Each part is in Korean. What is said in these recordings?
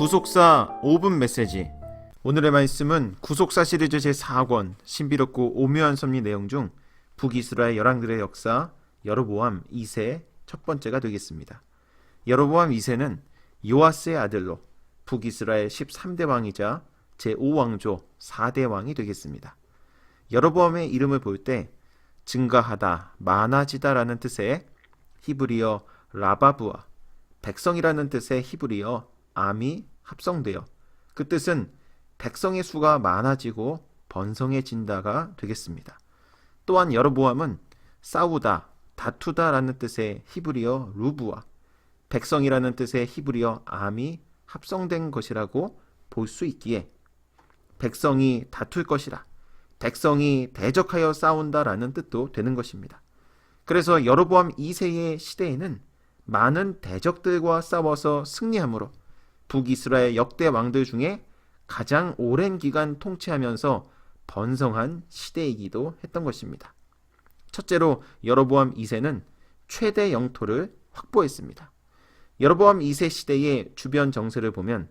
구속사 5분 메시지 오늘의 말씀은 구속사 시리즈 제4권 신비롭고 오묘한 섭리 내용 중 북이스라엘 열왕들의 역사 여로보암 2세 첫 번째가 되겠습니다. 여로보암 2세는 요아스의 아들로 북이스라엘 13대 왕이자 제5왕조 4대 왕이 되겠습니다. 여로보암의 이름을 볼 때 증가하다, 많아지다라는 뜻의 히브리어 라바브와 백성이라는 뜻의 히브리어 암이 합성되어 그 뜻은 백성의 수가 많아지고 번성해진다가 되겠습니다. 또한 여로보암은 싸우다, 다투다라는 뜻의 히브리어 루브와 백성이라는 뜻의 히브리어 암이 합성된 것이라고 볼 수 있기에 백성이 다툴 것이라 백성이 대적하여 싸운다라는 뜻도 되는 것입니다. 그래서 여로보암 2세의 시대에는 많은 대적들과 싸워서 승리함으로 북이스라엘 역대 왕들 중에 가장 오랜 기간 통치하면서 번성한 시대이기도 했던 것입니다. 첫째로 여로보암 2세는 최대 영토를 확보했습니다. 여로보암 2세 시대의 주변 정세를 보면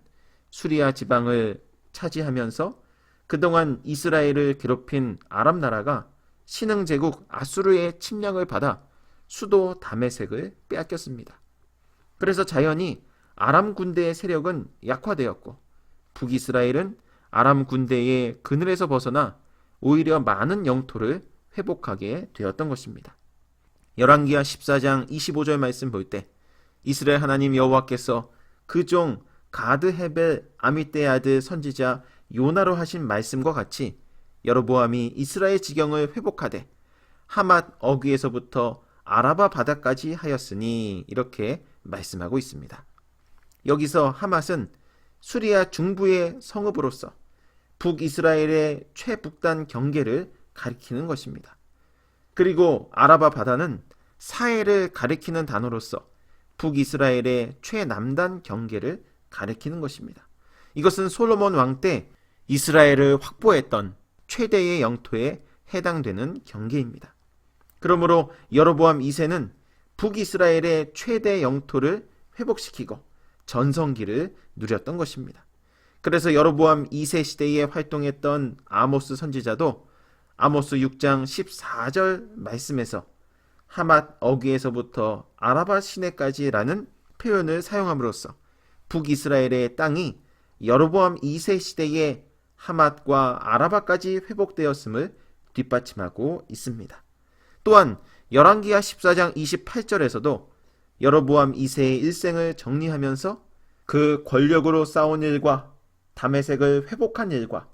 수리아 지방을 차지하면서 그동안 이스라엘을 괴롭힌 아랍 나라가 신흥 제국 아수르의 침략을 받아 수도 다메섹을 빼앗겼습니다. 그래서 자연히 아람 군대의 세력은 약화되었고 북이스라엘은 아람 군대의 그늘에서 벗어나 오히려 많은 영토를 회복하게 되었던 것입니다. 열왕기하 14장 25절 말씀 볼 때 이스라엘 하나님 여호와께서 그 종 가드 헤벨 아미떼 아들 선지자 요나로 하신 말씀과 같이 여로보암이 이스라엘 지경을 회복하되 하맛 어귀에서부터 아라바 바다까지 하였으니 이렇게 말씀하고 있습니다. 여기서 하맛은 수리아 중부의 성읍으로서 북이스라엘의 최북단 경계를 가리키는 것입니다. 그리고 아라바 바다는 사해를 가리키는 단어로서 북이스라엘의 최남단 경계를 가리키는 것입니다. 이것은 솔로몬 왕 때 이스라엘을 확보했던 최대의 영토에 해당되는 경계입니다. 그러므로 여로보암 2세는 북이스라엘의 최대 영토를 회복시키고 전성기를 누렸던 것입니다. 그래서 여로보암 2세 시대에 활동했던 아모스 선지자도 아모스 6장 14절 말씀에서 하맛 어귀에서부터 아라바 시내까지라는 표현을 사용함으로써 북이스라엘의 땅이 여로보암 2세 시대에 하맛과 아라바까지 회복되었음을 뒷받침하고 있습니다. 또한 열왕기하 14장 28절에서도 여로보암 2세의 일생을 정리하면서 그 권력으로 싸운 일과 다메색을 회복한 일과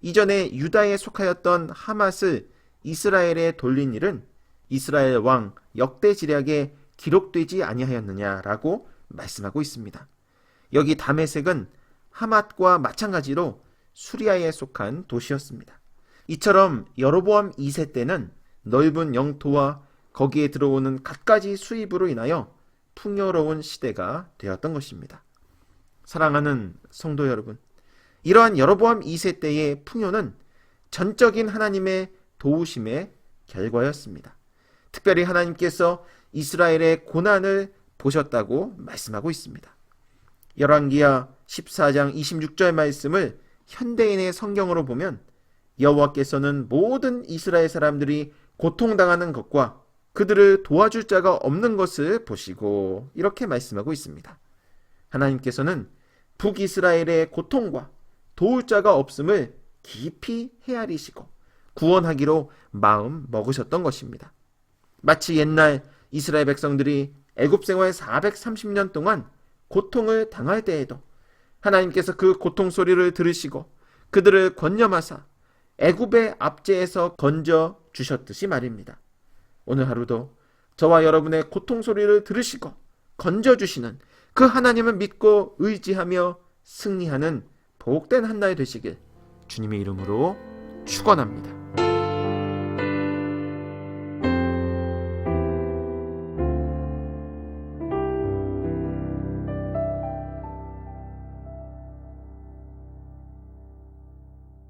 이전에 유다에 속하였던 하맛을 이스라엘에 돌린 일은 이스라엘 왕 역대 지략에 기록되지 아니하였느냐라고 말씀하고 있습니다. 여기 다메색은 하맛과 마찬가지로 수리아에 속한 도시였습니다. 이처럼 여로보암 2세 때는 넓은 영토와 거기에 들어오는 갖가지 수입으로 인하여 풍요로운 시대가 되었던 것입니다. 사랑하는 성도 여러분, 이러한 여로보암 2세 때의 풍요는 전적인 하나님의 도우심의 결과였습니다. 특별히 하나님께서 이스라엘의 고난을 보셨다고 말씀하고 있습니다. 열왕기하 14장 26절 말씀을 현대인의 성경으로 보면 여호와께서는 모든 이스라엘 사람들이 고통당하는 것과 그들을 도와줄 자가 없는 것을 보시고 이렇게 말씀하고 있습니다. 하나님께서는 북이스라엘의 고통과 도울 자가 없음을 깊이 헤아리시고 구원하기로 마음 먹으셨던 것입니다. 마치 옛날 이스라엘 백성들이 애굽 생활 430년 동안 고통을 당할 때에도 하나님께서 그 고통 소리를 들으시고 그들을 권념하사 애굽의 압제에서 건져 주셨듯이 말입니다. 오늘 하루도 저와 여러분의 고통 소리를 들으시고 건져 주시는 그 하나님을 믿고 의지하며 승리하는 복된 한날 되시길 주님의 이름으로 축원합니다.